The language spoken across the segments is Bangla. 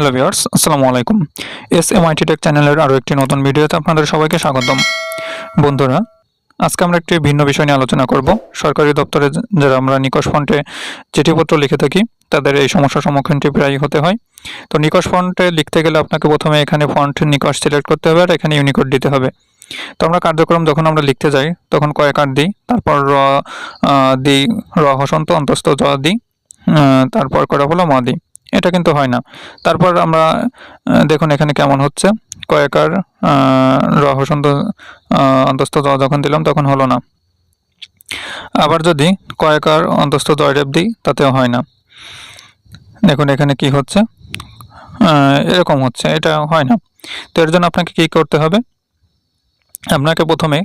হ্যালো ভিউয়ার্স আসসালামু আলাইকুম এস এম আইটি টেক চ্যানেলের আরও একটি নতুন ভিডিওতে আপনাদের সবাইকে স্বাগতম। বন্ধুরা, আজকে আমরা একটি ভিন্ন বিষয় নিয়ে আলোচনা করব। সরকারি দপ্তরে যারা আমরা নিকশ ফন্টে চিঠিপত্র লিখে থাকি, তাদের এই সমস্যার সম্মুখীনটি প্রায়ই হতে হয়। তো নিকশ ফন্টে লিখতে গেলে আপনাকে প্রথমে এখানে ফন্ট নিকশ সিলেক্ট করতে হবে আর এখানে ইউনিকোড দিতে হবে। তো আমরা কার্যক্রম যখন আমরা লিখতে যাই, তখন কয়েক আর দিই, তারপর র দিই, র হসন্ত, অন্তস্থ, জ দিই তারপর করা হলো ম দিই। এটা কিন্তু হয় না। তারপর আমরা দেখুন এখানে কেমন হচ্ছে। কয়েকার র হসন্ত আহ, অন্তস্থ যখন দিলাম তখন হলো না। আবার যদি কয়েকার অন্তস্থ জয়রেপ দিই তাতেও হয় না। দেখুন এখানে কি হচ্ছে। এরকম হচ্ছে এটা হয় না। তো এর জন্য আপনাকে কি করতে হবে? আপনাকে প্রথমে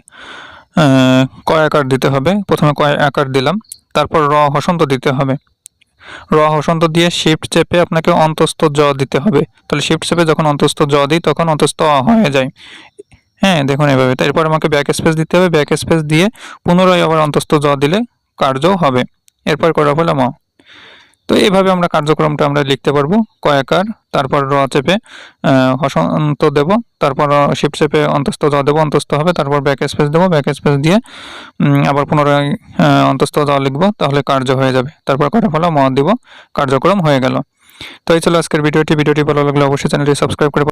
কয় আকার দিতে হবে। প্রথমে কয় আকার দিলাম। তারপর র হসন্ত দিতে হবে। র হসন্ত দিয়ে শিফট চেপে আপনাকে অন্তস্থ জ দিতে হবে। তাহলে শিফট চেপে যখন অন্তস্থ জ দিই, তখন অন্তস্থ অ হয়ে যায়। হ্যাঁ দেখুন এভাবে। তারপর আমাকে ব্যাক স্পেস দিতে হবে। ব্যাক স্পেস দিয়ে পুনরায় আবার অন্তস্থ জ দিলে কার্য হবে। এরপর করা হলো ম। তো এইভাবে আমরা কার্যক্রমটা আমরা লিখতে পারব। কয়াকার তারপর র চেপে হসন্ত দেব, তারপর শিফট চেপে অন্তস্থ জ দেবো, অন্তস্থ হবে, তারপর ব্যাক স্পেস দেবো ব্যাক স্পেস দিয়ে আবার পুনরায় অন্তস্থ জ লিখব, তাহলে কার্য হয়ে যাবে। তারপর কটা হলো ম দিব, কার্যক্রম হয়ে গেল। তো এই চলো আজকের ভিডিওটি। ভিডিওটি ভালো লাগলে অবশ্যই চ্যানেলটি সাবস্ক্রাইব করে